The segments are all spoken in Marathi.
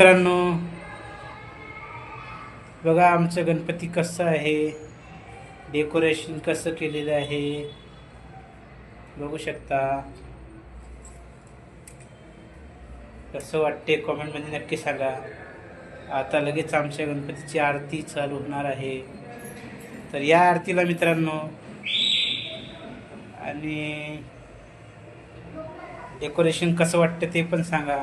मित्रांनो बघा आमचं गणपती कसं आहे. डेकोरेशन कसं केलेलं आहे. बघू शकता. कसं वाटते कॉमेंटमध्ये नक्की सांगा. आता लगेच आमच्या गणपतीची आरती चालू होणार आहे. तर या आरतीला मित्रांनो आणि डेकोरेशन कसं वाटतं ते पण सांगा.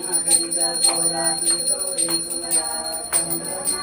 మగంధ గోరాజు చోరీ కుమరా చంద్రమా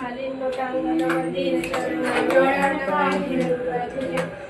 Alin Mutanga, Mandir, Jordan, Mandir, Jordan, Mandir, Jordan, Mandir,